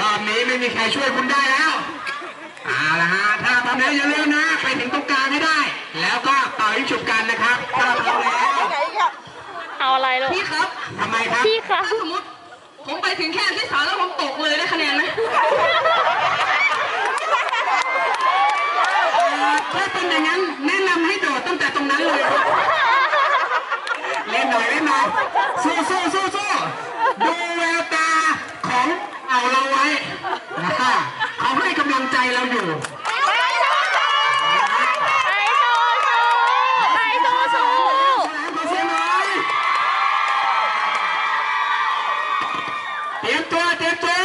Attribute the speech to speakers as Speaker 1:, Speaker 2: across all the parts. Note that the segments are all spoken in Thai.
Speaker 1: รอบนี้ไม่มีใครช่วยคุณได้แล้วเอาละฮะถ้าพร้อมแล้วอย่าลืมนะ ไปถึงตรงกลางให้ได้ แล้วก็เป่ายิงฉุบกันนะครับถ้าพร้อมแล้ว
Speaker 2: เอาอะไรลูก
Speaker 3: พี่ครับ
Speaker 1: ทำไมครับ
Speaker 2: พี่คะ
Speaker 3: ถ้าสมมติผมไปถึงแค่ที่สามแล้วผมตกเลยได้คะแนนไหม
Speaker 1: ถ้าเป็นอย่างนั้นแนะนำให้โดดตั้งแต่ตรงนั้นเลยเล่นหน่อยเล่นหน่อยสู้สู้สู้สู้ดูแววตาของเอาเรา ว้นะเขาให้กำลังใจเราอยู่
Speaker 2: ไปสู้สู้ไปสู้สู้
Speaker 1: ขอเสียงหน่อยเตรียมตัวเตรียมตัว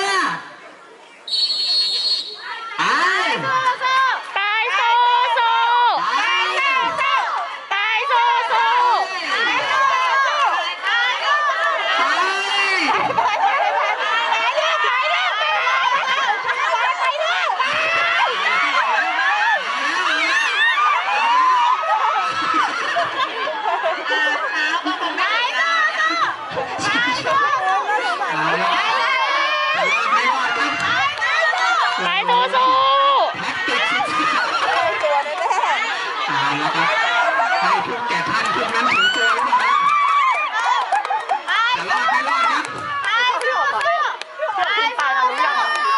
Speaker 1: ไป
Speaker 2: ไปสู้สู้ไปสู้สู้
Speaker 1: ไป เอาละไม่รอดครับ
Speaker 2: ไปสู้สู้
Speaker 1: แท็กติกสุดๆเอาละครับให้ทุกแก่ท่านทุกนั้นถึงตัวหรือเปล่าครับจะรอดไม่รอดครับ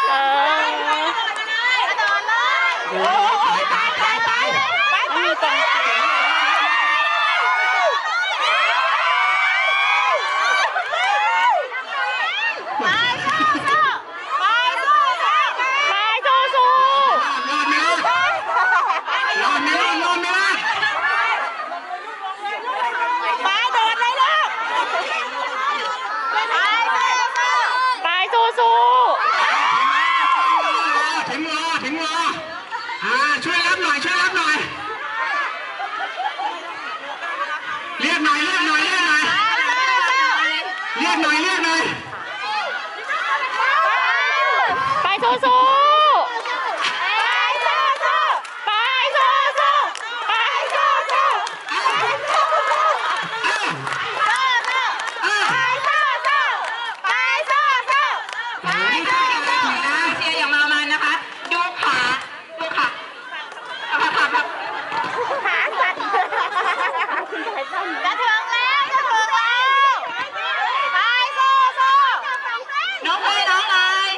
Speaker 2: เออ
Speaker 1: โอ้ยตายตายตายตาย
Speaker 2: ไม่มีตรง ไปสู้สู้
Speaker 1: รอดไหมรอดรอดไหมรอดรอดไหมรอด
Speaker 2: ไปสู้สู้
Speaker 1: ถึงรอถึงรออ่าช่วยรับหน่อยช่วยรับหน่อย เรียกหน่อยเรียกหน่อยเรียกหน่อยเรียกหน่อยเรียกหน่อย
Speaker 2: ไปสู้สู้ไปสู้สู้ไปสู้สู้
Speaker 1: อ้าว
Speaker 2: ไปสู้สู้
Speaker 1: โอ้ยนี่คืออะไรนะ
Speaker 3: เชียร์อย่างมามันนะคะ ดูขาดูขาเอาขาขาครับ
Speaker 2: ขาสั่นจะถึงแล้วจะถึงแล้วไปสู้สู้
Speaker 3: น้องเลยน้องเลย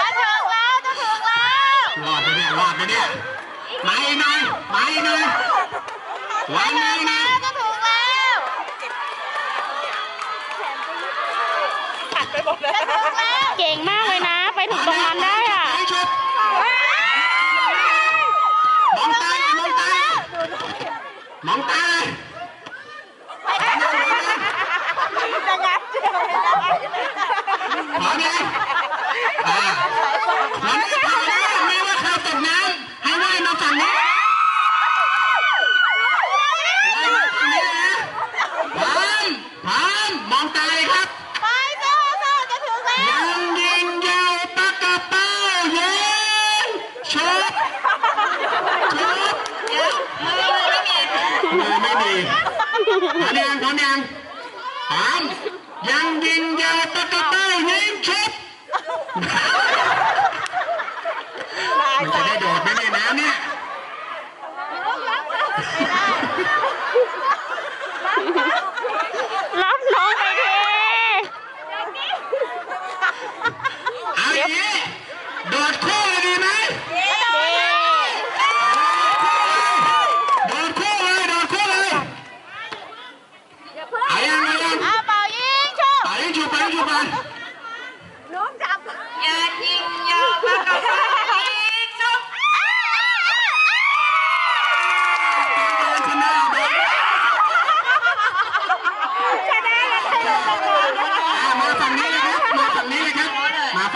Speaker 2: จะถึงแล้วจะถึงแล้ว
Speaker 1: รอดไหมเนี่ยรอดไหมเนี่ยมาอีกหน่อยมาอีกหน่อยวันหนึงนะ
Speaker 2: จะถึงแล้วเก่งมากเลยนะ ไปถึงตรงนั้นได้อะ
Speaker 1: ให้ชุบมองตาเลยมองตาเลยมองตาเลยพร้อมยังอ่าพร้อมแล้วพร้อมแล้วไม่ว่าใครตกน้ำให้ว่ายมาฝั่งนี้ว่ายมาฝั่งนี้นะพร้อมพร้อมมองตาเลยครับ
Speaker 2: ไปสู้สู้จะถึงแล้ว
Speaker 1: ยังยิงยาวปากกระเป้ายิงชุบชุบ มือไม่ดี พร้อมยังพร้อมยังพร้อมยังยิงยาวปากกระเป้ายิงชุบ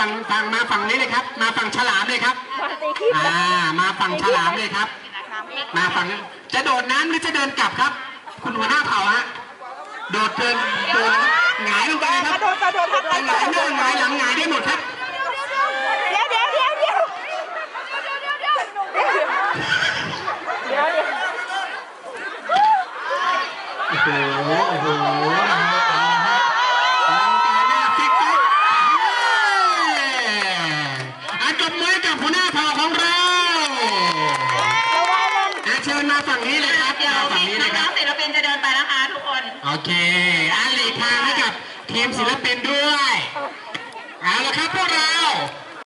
Speaker 1: ฝั่งฝั่งมาฝั่งนี้เลยครับ มาฝั่งฉลามเลยครับอ่ามาฝั่งฉลามเลยครับ มาฝั่งจะโดดน้ำหรือจะเดินกลับครับ คุณหัวหน้าเผ่าฮะโดดเดินตัวหงายลงไปครับโดดกระโดดหักหลังหงายหน้าหงายหลังหงายได้หมดครับ
Speaker 2: เดี๋ยวเดี๋ยวเดี๋ยวเดี๋ยวเดี๋ยว
Speaker 1: โอเคอานหลี
Speaker 3: พา
Speaker 1: ให้กับทีมศิลปินด้วย เอาละครับพวกเรา